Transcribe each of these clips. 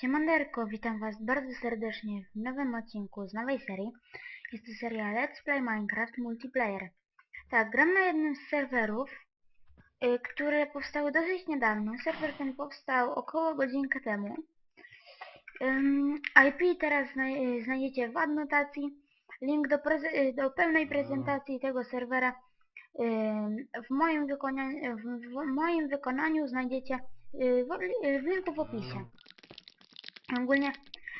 Siemanderko, witam was bardzo serdecznie w nowym odcinku z nowej serii. Jest to seria Let's Play Minecraft Multiplayer. Tak, gram na jednym z serwerów, y, które powstały dosyć niedawno. Serwer ten powstał około godzinkę temu. Ym, IP teraz zna y, znajdziecie w adnotacji. Link do, y, do pełnej prezentacji tego serwera w moim, wykonaniu, w, w moim wykonaniu znajdziecie y, w, w linku w opisie. Ogólnie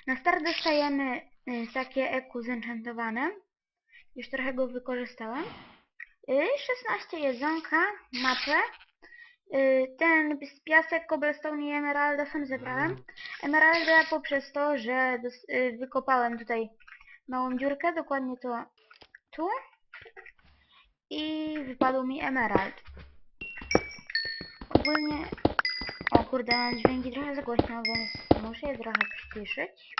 na start dostajemy y, takie eku zenchantowane. Już trochę go wykorzystałem. Y, 16 jedzonka, mapę. Y, ten z piasek, cobblestone i emeralda sam zebrałem. Emeralda poprzez to, że y, wykopałem tutaj małą dziurkę, dokładnie to tu. I wypadł mi emerald. Ogólnie kurde, dźwięki trochę za głośno, więc muszę je trochę przyciszyć.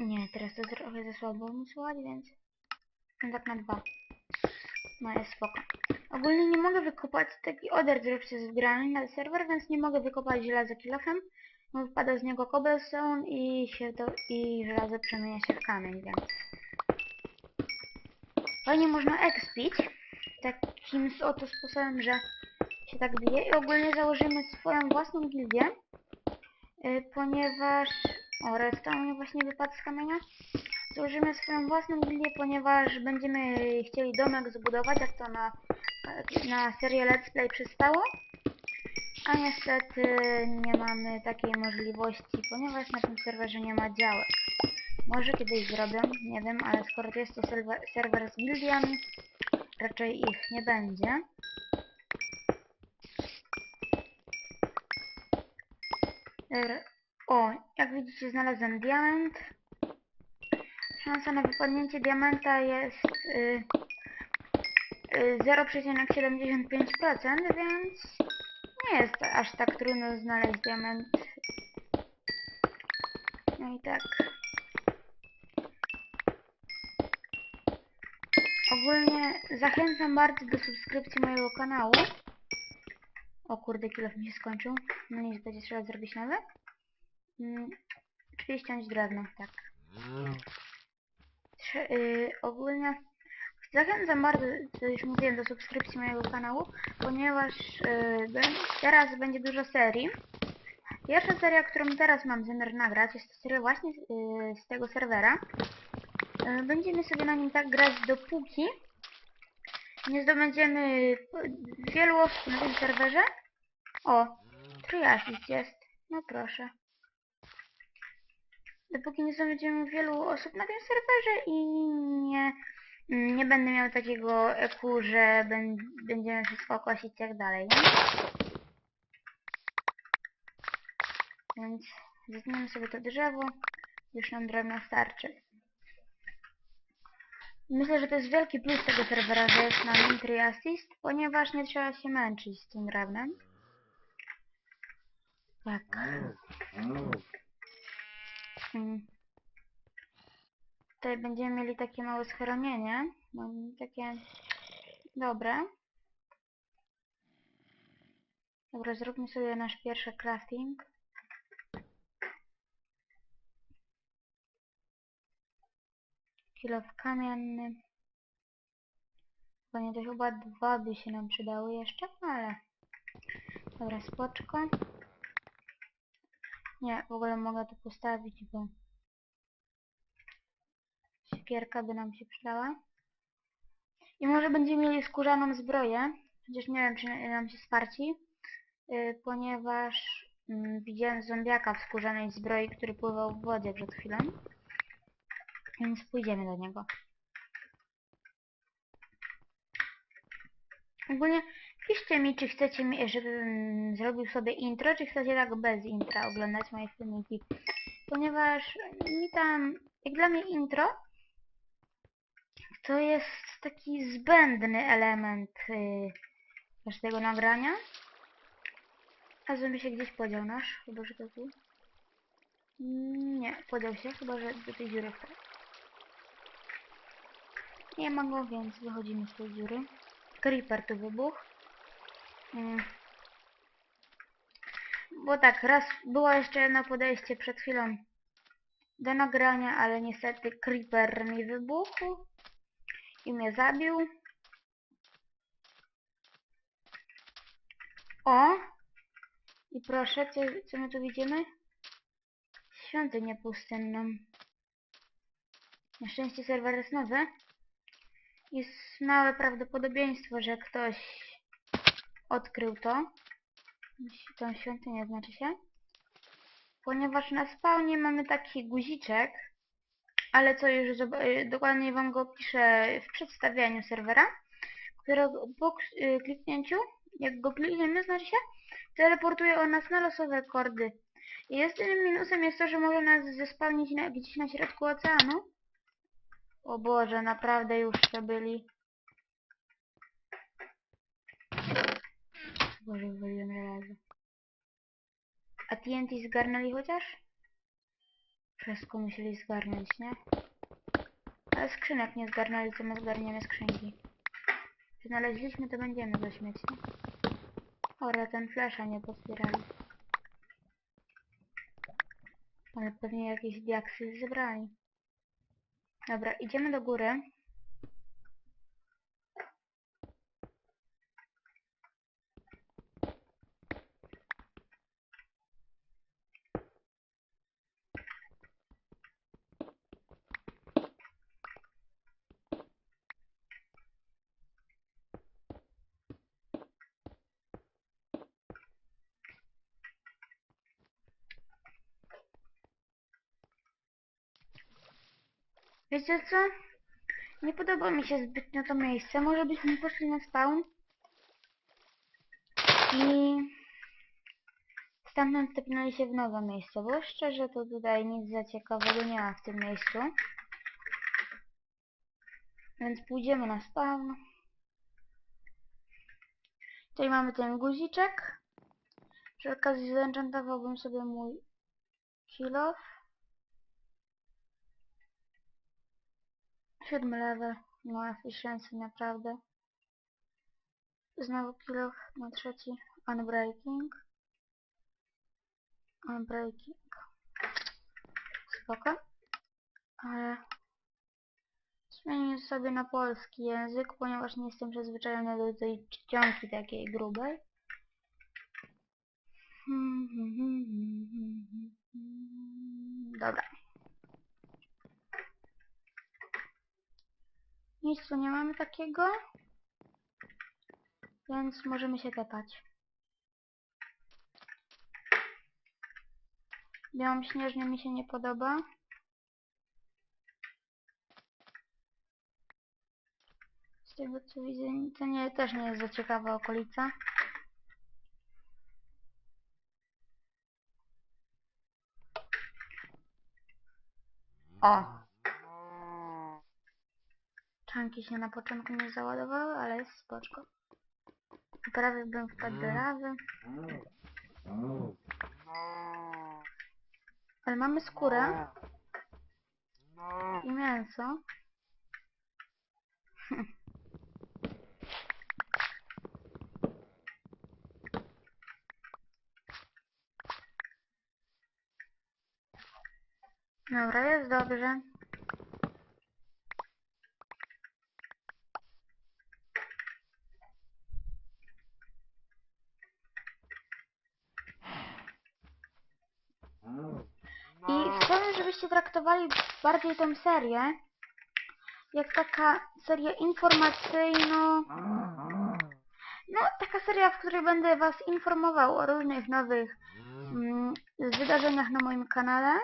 Nie, teraz to trochę za słabo mi słuchać, więc... Tak na dwa. No jest spoko. Ogólnie nie mogę wykopać, taki oder zróbcie z wgrany na serwer, więc nie mogę wykopać żelaza kilofem. Bo wypada z niego cobblestone i się to, i żelazo przemienia się w kamień, więc... Fajnie można expić takim oto sposobem, że się tak bije i ogólnie założymy swoją własną gildię, y, ponieważ... O, redstone właśnie wypadł z kamienia. Założymy swoją własną gildię, ponieważ będziemy chcieli domek zbudować, jak to na, na serię Let's Play przystało. A niestety nie mamy takiej możliwości, ponieważ na tym serwerze nie ma działek. Może kiedyś zrobią, nie wiem, ale skoro jest to serwer, serwer z gildiami, raczej ich nie będzie. O, jak widzicie znalazłem diament. Szansa na wypadnięcie diamenta jest y, y, 0,75%, więc nie jest aż tak trudno znaleźć diament. No i tak. Ogólnie zachęcam bardzo do subskrypcji mojego kanału. O kurde, kilof mi się skończył. No nic, będzie trzeba zrobić nowe. Mm, czyli ściąć drewno, tak. Trze- y, ogólnie zachęcam bardzo, co już mówiłem, do subskrypcji mojego kanału, ponieważ y, be- teraz będzie dużo serii. Pierwsza seria, którą teraz mam zamiar nagrać, jest to seria właśnie z, y, z tego serwera. Y, będziemy sobie na nim tak grać dopóki nie zdobędziemy wielu osób na tym serwerze. O, Triasis jest. No proszę. Dopóki nie zdobędziemy wielu osób na tym serwerze i nie, nie będę miał takiego eku, że będziemy wszystko kosić i tak dalej, nie? Więc zetniemy sobie to drzewo. Już nam drewno starczy. Myślę, że to jest wielki plus tego serwera, że jest na nim Tree Assist, ponieważ nie trzeba się męczyć z tym drewnem. Tak. Mm. Tutaj będziemy mieli takie małe schronienie. Mam takie dobre. Dobra, zróbmy sobie nasz pierwszy crafting. Kilof kamienny. Panie to chyba dwa by się nam przydały jeszcze, ale... Dobra, spoczko. Nie, w ogóle mogę to postawić, bo... Siekierka by nam się przydała. I może będziemy mieli skórzaną zbroję. Chociaż nie wiem, czy nam się sparci. Yy, ponieważ mm, widziałem zombiaka w skórzanej zbroi, który pływał w wodzie przed chwilą. Więc pójdziemy do niego. Ogólnie piszcie mi, czy chcecie, żebym zrobił sobie intro, czy chcecie tak bez intra oglądać moje filmiki. Ponieważ mi tam, jak dla mnie intro, to jest taki zbędny element yy, każdego nagrania. A zombie się gdzieś podział nasz, chyba że to tu. Nie, podział się, chyba że do tej dziury wpadł. Nie ma go, więc wychodzimy z tej dziury. Creeper tu wybuchł. Mm. Bo tak, raz było jeszcze jedno podejście przed chwilą do nagrania, ale niestety creeper mi wybuchł i mnie zabił. O! I proszę, co, co my tu widzimy? Świątynię pustynną. Na szczęście serwer jest nowy. Jest małe prawdopodobieństwo, że ktoś odkrył to. Tą świątynię znaczy się. Ponieważ na spawnie mamy taki guziczek, ale co już y, dokładnie wam go piszę w przedstawianiu serwera, którego po y, kliknięciu, jak go klikniemy, znaczy się, teleportuje on nas na losowe kordy. I Jedynym minusem jest to, że może nas zespawnić na, gdzieś na środku oceanu. O Boże, naprawdę już to byli. Boże, wywaliłem razy. A TNT zgarnęli chociaż? Wszystko musieli zgarnąć, nie? Ale skrzynek nie zgarnęli, co my zgarniemy skrzynki. Znaleźliśmy, to będziemy zaś mieć, nie? Ora, ten flesza nie pozbierali. Ale pewnie jakieś diaksy zebrali. Dobra, idziemy do góry. Wiecie co? Nie podoba mi się zbytnio to miejsce. Może byśmy poszli na spawn. I stamtąd stepnęli się w nowe miejsce, bo szczerze to tutaj nic za ciekawego nie ma w tym miejscu. Więc pójdziemy na spawn. Tutaj mamy ten guziczek. Przy okazji zenchantowałbym sobie mój kill Siódmy level. No efficiency naprawdę. Znowu kill na trzeci. Unbreaking. Unbreaking. Spoko. Ale zmienię sobie na polski język, ponieważ nie jestem przyzwyczajony do tej czcionki takiej grubej. Dobra. Nic tu nie mamy takiego. Więc możemy się tepać. Białom śnieżny mi się nie podoba. Z tego co widzę, to nie, też nie jest za ciekawa okolica. O! Czanki się na początku nie załadowały, ale jest spoczko. Prawie bym wpadł do lawy. Ale mamy skórę i mięso. Dobra, jest dobrze. I chciałbym, traktowali bardziej tę serię jak taka seria informacyjno... No, taka seria, w której będę was informował o różnych nowych mm, wydarzeniach na moim kanale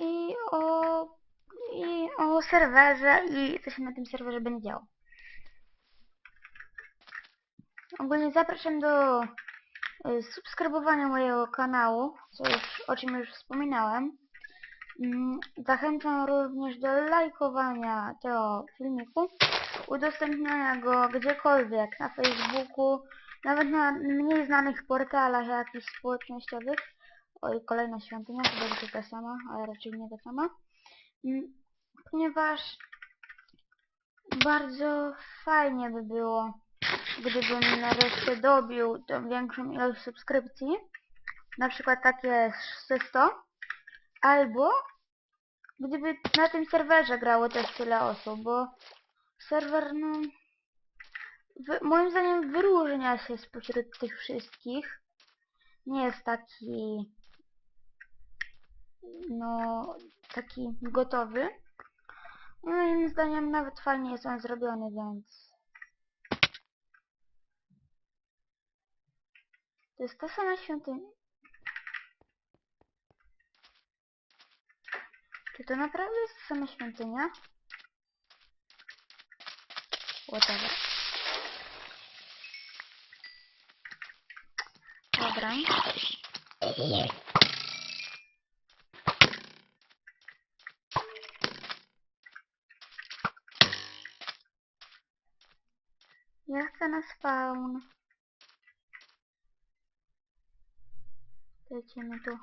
i o, i o serwerze i co się na tym serwerze będzie działo. Ogólnie zapraszam do y, subskrybowania mojego kanału, co już, o czym już wspominałem. Mm, Zachęcam również do lajkowania tego filmiku, udostępniania go gdziekolwiek, na Facebooku, nawet na mniej znanych portalach jakichś społecznościowych. Oj, kolejna świątynia, to ta sama, ale raczej nie ta sama. Mm, Ponieważ bardzo fajnie by było, gdybym nareszcie dobił tą większą ilość subskrypcji, na przykład takie ze 100, albo gdyby na tym serwerze grało też tyle osób, bo serwer, no, moim zdaniem wyróżnia się spośród tych wszystkich. Nie jest taki, no, taki gotowy. Moim zdaniem nawet fajnie jest on zrobiony, więc... To jest ta sama świątynia. Czy to naprawdę jest sama świątynia? Whatever. Dobra. Ja chcę na spawn. Lecimy tu.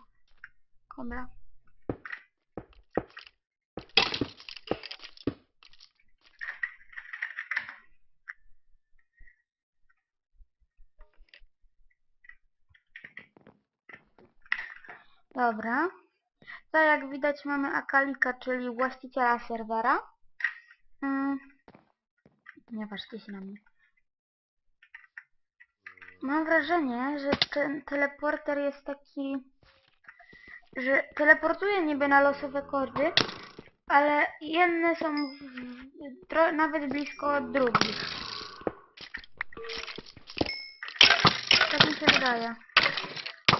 Kobra. Dobra. To jak widać mamy Akalika, czyli właściciela serwera. Mm. Nie patrzcie się na mnie. Mam wrażenie, że ten teleporter jest taki, że teleportuje niby na losowe kordy, ale jedne są w, w, nawet blisko od drugich. Tak mi się wydaje.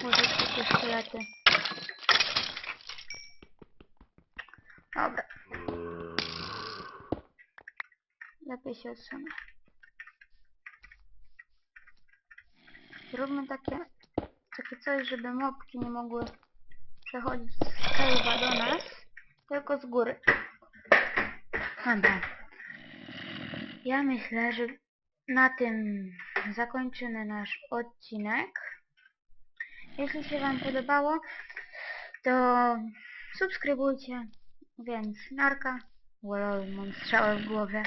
Może takie szkielety. Dobra. Lepiej się odsunę. Zróbmy takie, takie coś, żeby mopki nie mogły przechodzić z cave'a do nas, tylko z góry. Dobra. Ja myślę, że na tym zakończymy nasz odcinek. Jeśli się Wam podobało, to subskrybujcie. Więc narka. Mam strzałę w głowie.